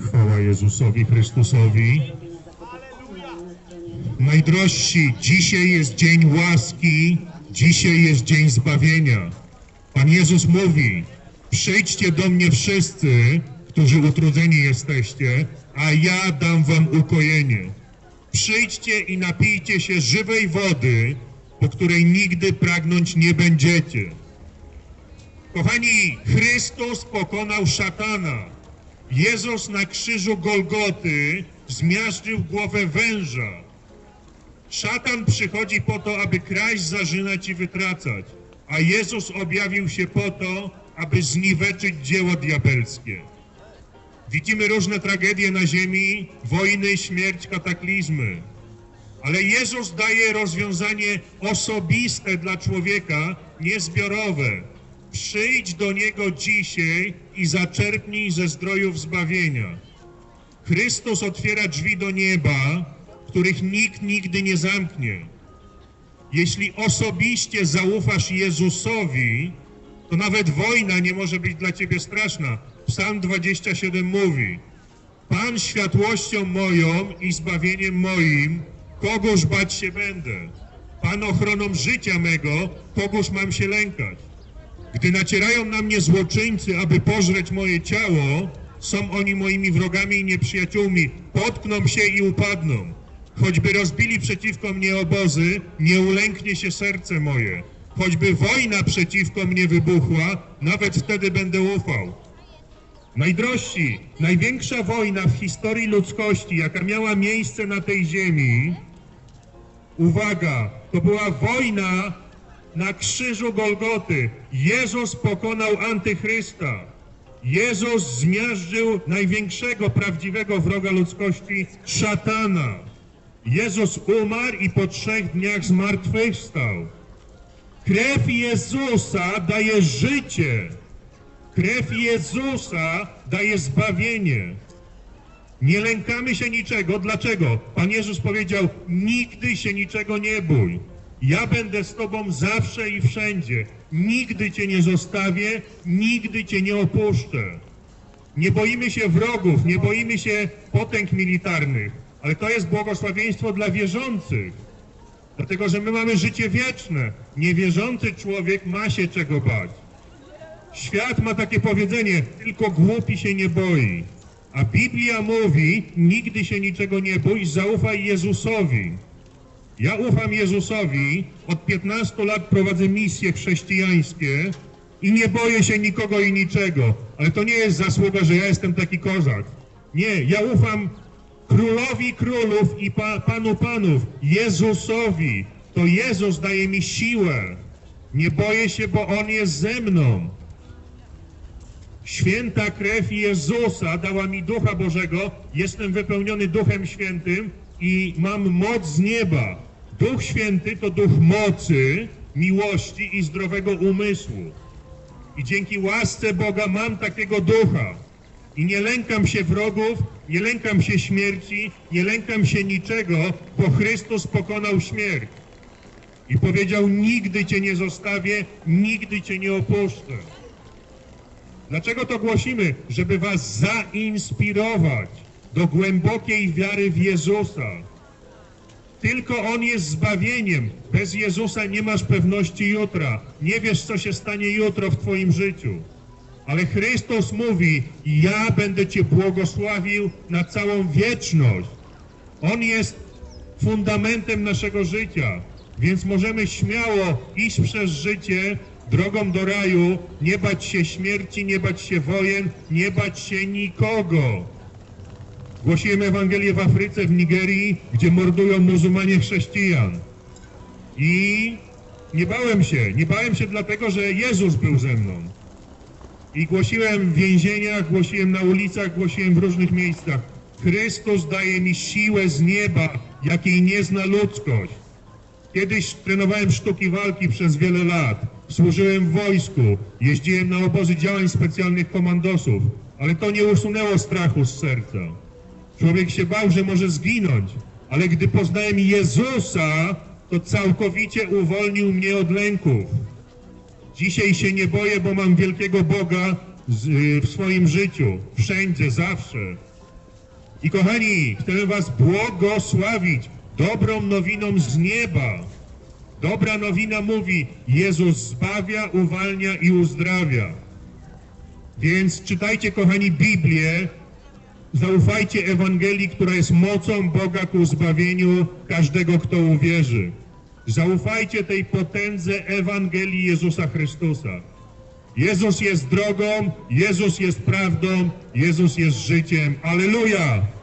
Chwała Jezusowi Chrystusowi. Najdrożsi, dzisiaj jest dzień łaski, dzisiaj jest dzień zbawienia. Pan Jezus mówi, przyjdźcie do mnie wszyscy, którzy utrudzeni jesteście, a ja dam wam ukojenie. Przyjdźcie i napijcie się żywej wody, po której nigdy pragnąć nie będziecie. Kochani, Chrystus pokonał szatana. Jezus na krzyżu Golgoty zmiażdżył głowę węża. Szatan przychodzi po to, aby kraść, zarzynać i wytracać, a Jezus objawił się po to, aby zniweczyć dzieło diabelskie. Widzimy różne tragedie na ziemi, wojny, śmierć, kataklizmy. Ale Jezus daje rozwiązanie osobiste dla człowieka, niezbiorowe. Przyjdź do Niego dzisiaj i zaczerpnij ze zdrojów zbawienia. Chrystus otwiera drzwi do nieba, których nikt nigdy nie zamknie. Jeśli osobiście zaufasz Jezusowi, to nawet wojna nie może być dla ciebie straszna. Psalm 27 mówi: Pan światłością moją i zbawieniem moim, kogoż bać się będę? Pan ochroną życia mego, kogoż mam się lękać? Gdy nacierają na mnie złoczyńcy, aby pożreć moje ciało, są oni moimi wrogami i nieprzyjaciółmi. Potkną się i upadną. Choćby rozbili przeciwko mnie obozy, nie ulęknie się serce moje. Choćby wojna przeciwko mnie wybuchła, nawet wtedy będę ufał. Najdrożsi, największa wojna w historii ludzkości, jaka miała miejsce na tej ziemi, uwaga, to była wojna na krzyżu Golgoty. Jezus pokonał antychrysta. Jezus zmiażdżył największego, prawdziwego wroga ludzkości, szatana. Jezus umarł i po trzech dniach zmartwychwstał. Krew Jezusa daje życie. Krew Jezusa daje zbawienie. Nie lękamy się niczego. Dlaczego? Pan Jezus powiedział: Nigdy się niczego nie bój. Ja będę z Tobą zawsze i wszędzie. Nigdy Cię nie zostawię, nigdy Cię nie opuszczę. Nie boimy się wrogów, nie boimy się potęg militarnych, ale to jest błogosławieństwo dla wierzących. Dlatego, że my mamy życie wieczne. Niewierzący człowiek ma się czego bać. Świat ma takie powiedzenie, tylko głupi się nie boi. A Biblia mówi, nigdy się niczego nie bój, zaufaj Jezusowi. Ja ufam Jezusowi, od 15 lat prowadzę misje chrześcijańskie i nie boję się nikogo i niczego. Ale to nie jest zasługa, że ja jestem taki kozak. Nie, ja ufam królowi królów i pa, panu panów, Jezusowi. To Jezus daje mi siłę. Nie boję się, bo On jest ze mną. Święta krew Jezusa dała mi Ducha Bożego, jestem wypełniony Duchem Świętym i mam moc z nieba. Duch Święty to duch mocy, miłości i zdrowego umysłu. I dzięki łasce Boga mam takiego ducha. I nie lękam się wrogów, nie lękam się śmierci, nie lękam się niczego, bo Chrystus pokonał śmierć. I powiedział, nigdy Cię nie zostawię, nigdy Cię nie opuszczę. Dlaczego to głosimy? Żeby was zainspirować do głębokiej wiary w Jezusa. Tylko On jest zbawieniem. Bez Jezusa nie masz pewności jutra. Nie wiesz, co się stanie jutro w Twoim życiu. Ale Chrystus mówi, ja będę Cię błogosławił na całą wieczność. On jest fundamentem naszego życia, więc możemy śmiało iść przez życie drogą do raju, nie bać się śmierci, nie bać się wojen, nie bać się nikogo. Głosiłem Ewangelię w Afryce, w Nigerii, gdzie mordują muzułmanie chrześcijan. I nie bałem się, nie bałem się dlatego, że Jezus był ze mną. I głosiłem w więzieniach, głosiłem na ulicach, głosiłem w różnych miejscach. Chrystus daje mi siłę z nieba, jakiej nie zna ludzkość. Kiedyś trenowałem sztuki walki przez wiele lat. Służyłem w wojsku, jeździłem na obozy działań specjalnych komandosów, ale to nie usunęło strachu z serca. Człowiek się bał, że może zginąć, ale gdy poznałem Jezusa, to całkowicie uwolnił mnie od lęków. Dzisiaj się nie boję, bo mam wielkiego Boga y, w swoim życiu. Wszędzie, zawsze. I kochani, chcę was błogosławić dobrą nowiną z nieba. Dobra nowina mówi, Jezus zbawia, uwalnia i uzdrawia. Więc czytajcie, kochani, Biblię, zaufajcie Ewangelii, która jest mocą Boga ku zbawieniu każdego, kto uwierzy. Zaufajcie tej potędze Ewangelii Jezusa Chrystusa. Jezus jest drogą, Jezus jest prawdą, Jezus jest życiem. Aleluja!